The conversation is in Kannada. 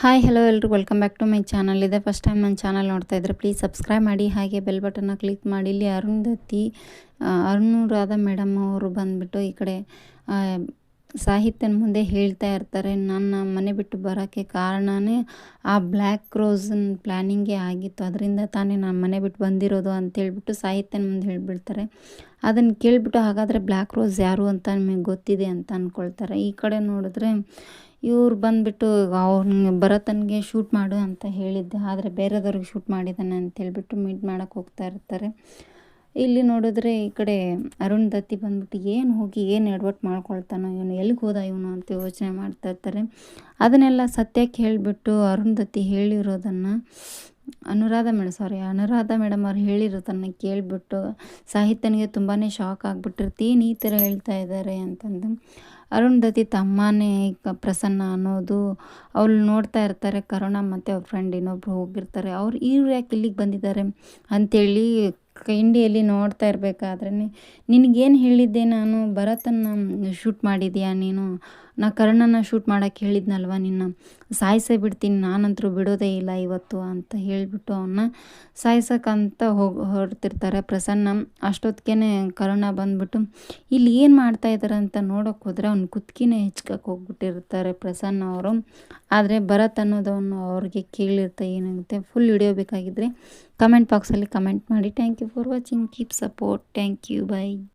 ಹಾಯ್ ಹಲೋ ಎಲ್ಲರೂ welcome back to my channel ಇದೆ ಫಸ್ಟ್ ಟೈಮ್ ನನ್ನ ಚಾನಲ್ ನೋಡ್ತಾ ಇದ್ದರೆ ಪ್ಲೀಸ್ ಸಬ್ಸ್ಕ್ರೈಬ್ ಮಾಡಿ. ಹಾಗೆ ಬೆಲ್ ಬಟನ್ನ ಕ್ಲಿಕ್ ಮಾಡಿ. ಇಲ್ಲಿ ಅರುಂಧತಿ ಅರುಣರಾಧ ಮೇಡಮ್ ಅವರು ಬಂದುಬಿಟ್ಟು ಈ ಕಡೆ ಸಾಹಿತ್ಯನ ಮುಂದೆ ಹೇಳ್ತಾ ಇರ್ತಾರೆ. ನನ್ನ ಮನೆ ಬಿಟ್ಟು ಬರೋಕ್ಕೆ ಕಾರಣನೇ ಆ ಬ್ಲ್ಯಾಕ್ ರೋಸನ್ ಪ್ಲ್ಯಾನಿಂಗೇ ಆಗಿತ್ತು. ಅದರಿಂದ ತಾನೇ ನಾನು ಮನೆ ಬಿಟ್ಟು ಬಂದಿರೋದು ಅಂತೇಳ್ಬಿಟ್ಟು ಸಾಹಿತ್ಯನ ಮುಂದೆ ಹೇಳಿಬಿಡ್ತಾರೆ. ಅದನ್ನು ಕೇಳಿಬಿಟ್ಟು ಹಾಗಾದರೆ ಬ್ಲ್ಯಾಕ್ ರೋಸ್ ಯಾರು ಅಂತ ನಿಮಗೆ ಗೊತ್ತಿದೆ ಅಂತ ಅಂದ್ಕೊಳ್ತಾರೆ ಈ ಕಡೆ ನೋಡಿದ್ರೆ ಇವ್ರು ಬಂದುಬಿಟ್ಟು ಅವ್ನಿಗೆ ಭರತನಿಗೆ ಶೂಟ್ ಮಾಡು ಅಂತ ಹೇಳಿದ್ದೆ. ಆದರೆ ಬೇರೆದವ್ರಿಗೆ ಶೂಟ್ ಮಾಡಿದ್ದಾನೆ ಅಂತ ಹೇಳಿಬಿಟ್ಟು ಮೀಟ್ ಮಾಡೋಕೆ ಹೋಗ್ತಾ ಇರ್ತಾರೆ. ಇಲ್ಲಿ ನೋಡಿದ್ರೆ ಈ ಕಡೆ ಅರುಣ್ ದತ್ತಿ ಬಂದ್ಬಿಟ್ಟು ಏನು ಹೋಗಿ, ಏನು ಎಡವಟ್ಟು ಮಾಡ್ಕೊಳ್ತಾನೋ ಇವನು, ಎಲ್ಲಿಗೆ ಹೋದ ಇವನು ಅಂತ ಯೋಚನೆ ಮಾಡ್ತಾ ಇರ್ತಾರೆ. ಅದನ್ನೆಲ್ಲ ಸತ್ಯಕ್ಕೆ ಹೇಳಿಬಿಟ್ಟು ಅರುಣ್ ದತ್ತಿ ಹೇಳಿರೋದನ್ನು Anuradha madam sorry Anuradha madam ಅವ್ರು ತನ್ನ ಕೇಳಿಬಿಟ್ಟು ಸಾಹಿತ್ಯನಿಗೆ ತುಂಬಾ ಶಾಕ್ ಆಗಿಬಿಟ್ಟಿರ್ತಿ ಈ ಥರ ಹೇಳ್ತಾ ಇದ್ದಾರೆ ಅಂತಂದು. ಅರುಂಧತಿ ತಮ್ಮನೇ ಪ್ರಸನ್ನ ಅನ್ನೋದು, ಅವ್ಳು ನೋಡ್ತಾ ಇರ್ತಾರೆ ಕರುಣ ಮತ್ತು ಅವ್ರ ಫ್ರೆಂಡ್ ಇನ್ನೊಬ್ರು ಹೋಗಿರ್ತಾರೆ. ಅವ್ರು ಇವ್ರು ಯಾಕೆ ಇಲ್ಲಿಗೆ ಬಂದಿದ್ದಾರೆ ಅಂಥೇಳಿ ಕಿಂಡಿಯಲ್ಲಿ ನೋಡ್ತಾ ಇರಬೇಕಾದ್ರೆ ನಿನಗೇನು ಹೇಳಿದ್ದೆ ನಾನು? ಭರತನ್ನ ಶೂಟ್ ಮಾಡಿದ್ಯಾ ನೀನು? ನಾ ಕರ್ಣನ ಶೂಟ್ ಮಾಡೋಕ್ಕೆ ಹೇಳಿದ್ನಲ್ವ ನಿನ್ನ? ಸಾಯಿಸೇ ಬಿಡ್ತೀನಿ, ನಾನಂತರೂ ಬಿಡೋದೇ ಇಲ್ಲ ಇವತ್ತು ಅಂತ ಹೇಳಿಬಿಟ್ಟು ಅವನ್ನ ಸಾಯಿಸೋಕ್ಕಂತ ಹೋಗಿ ಹೊರಡ್ತಿರ್ತಾರೆ ಪ್ರಸನ್ನ. ಅಷ್ಟೊತ್ತಿಗೆ ಕರುಣ ಬಂದ್ಬಿಟ್ಟು, ಇಲ್ಲಿ ಏನು ಮಾಡ್ತಾ ಇದ್ದಾರೆ ಅಂತ ನೋಡೋಕೆ ಹೋದರೆ ಅವ್ನ ಕುತ್ಕಿನೇ ಹೆಚ್ಕಕ್ಕೆ ಹೋಗ್ಬಿಟ್ಟಿರ್ತಾರೆ ಪ್ರಸನ್ನ ಅವರು. ಆದರೆ ಭರತ್ ಅನ್ನೋದವನು ಅವ್ರಿಗೆ ಕೇಳಿರ್ತಾ ಏನಾಗುತ್ತೆ? ಫುಲ್ ವಿಡಿಯೋ ಬೇಕಾಗಿದ್ದರೆ ಕಮೆಂಟ್ ಬಾಕ್ಸಲ್ಲಿ ಕಮೆಂಟ್ ಮಾಡಿ. Thank you for watching keep support thank you bye